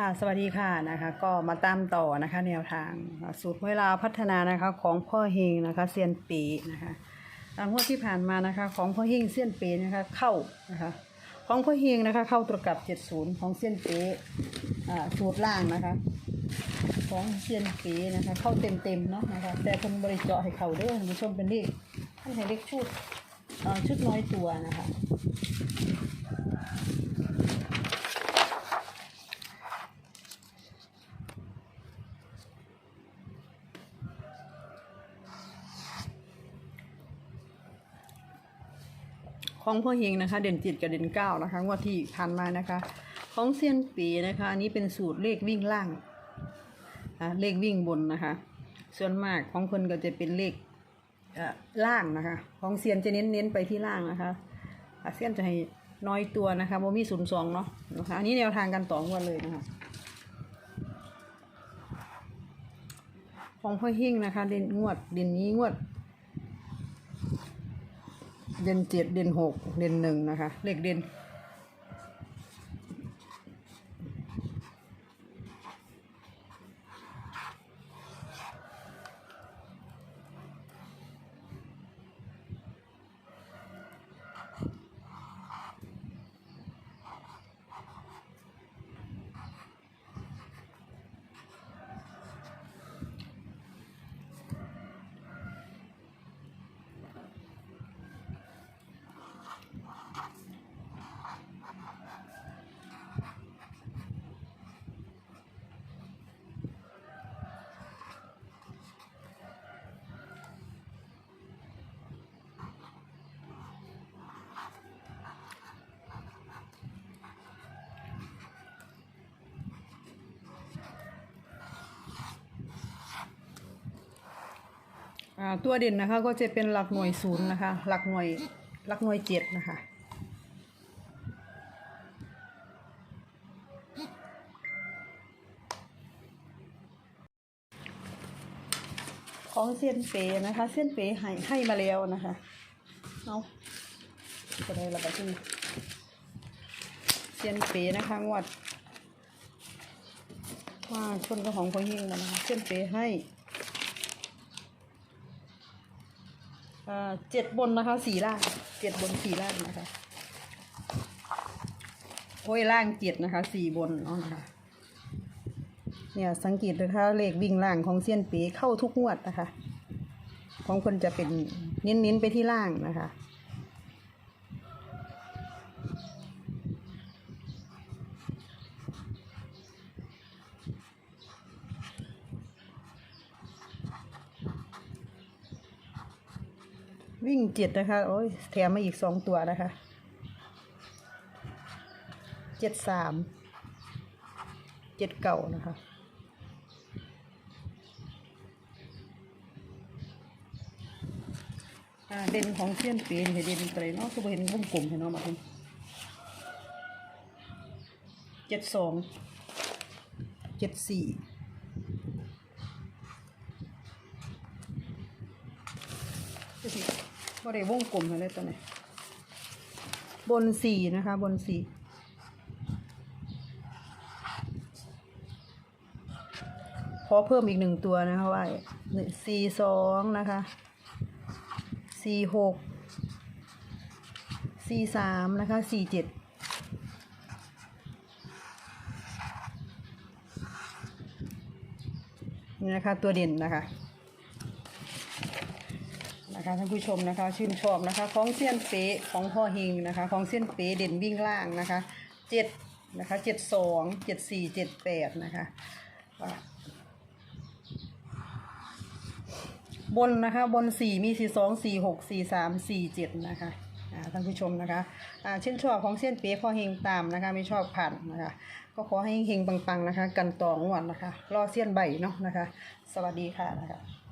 ค่ะสวัสดีค่ะนะคะก็มาตามต่อนะคะ แนวทางสูตรเวลาวพัฒนานะคะของพ่อเฮงนะคะเซียนปีนะคะตามงวดที่ผ่านมานะคะของพ่อเฮงเซียนปีนะคะเข้านะคะของพ่อเฮงนะคะเข้าตรวกับ70ของเซียนปีอ่าสูตรล่างนะคะของเซียนปีนะคะ เข้าเต็มเต็มเนาะนะคะแต่คนบริเจาะให้เขาด้อท่านผู้ชมเป็นเลขท่านให้เลขชุดอ่อชุดน้อยตัวนะคะ ของพ่อเฮงนะคะ เด่นจิตกับเด่นเก้านะคะงวดที่ผ่านมานะคะ ของเซียนปีนะคะ อันนี้เป็นสูตรเลขวิ่งล่างอะเลขวิ่งบนนะคะ ส่วนมากของคนก็จะเป็นเลขล่างนะคะ ของเซียนจะเน้นเน้นไปที่ล่างนะคะเซียนจะให้น้อยตัวนะคะโมมีศูนย์สองเนาะนะคะอันนี้แนวทางการต่องวดเลยนะคะของพ่อเฮงนะคะเด่นงวดเด่นนี้งวด เด่นเจ็ดเด่นหกเด่นหนึ่งนะคะ เลขเด่น ตัวเด่นนะคะก็จะเป็นหลักหน่วยศูนย์นะคะ หลักหน่วยหลักหน่วยเจ็ดนะคะของเซียนเปนะคะเซียนเปให้ให้มาแล้วนะคะเอาจะได้ระบายที่นี่เซียนเปนะคะงวดว่าชนกับของพอยิงมานะคะเซียนเปให้อ่า เจ็ดบนนะคะสี่ล่างเจ็ดบนสี่ล่างนะคะโอ้ยล่างเจ็ดนะคะสี่บนเนาะนะคะเนี่ยสังเกตนะคะเลขวิ่งล่างของเซียนปีเข้าทุกงวดนะคะ ของคนจะเป็นเน้นๆไปที่ล่างนะคะ วิ่งเจ็ดนะคะ โอ้ยแถมมาอีกสองตัวนะคะเจ็ดสามเจ็ดเก่านะคะเด่นของเซียนปีนเห็นเด่นอะไรเนาะคือบ่เห็นวงกลมเห็นเนาะมาคุณเจ็ดสองเจ็ดสี่ดูสิ บ่ได้วงกลมให้เลยตัวไหนบนสี่นะคะ บนสี่ขอเพิ่มอีกหนึ่งตัวนะคะว่าสี่สองนะคะสี่หกสี่สามนะคะสี่เจ็ดนี่นะคะ ตัวเด่นนะคะ นะคะท่านผู้ชมนะคะ ชื่นชอบนะคะ ของเซียนเป๊ของพ่อเฮงนะคะ ของเซียนเป๊เด่นวิ่งล่างนะคะเจ็ดนะคะเจ็ดสองเจ็ดสี่เจ็ดแปดนะคะบนนะคะบนสี่มีสี่สองสี่หกสี่สามสี่เจ็ดนะคะอ่าท่านผู้ชมนะคะอ่าชื่นชอบของเส้นเป๊พอเฮงตามนะคะ ไม่ชอบผ่านนะคะ ก็ขอให้เฮงปังๆนะคะ กันต่องวดนะคะ รอเส้นใบเนาะนะคะ สวัสดีค่ะนะคะ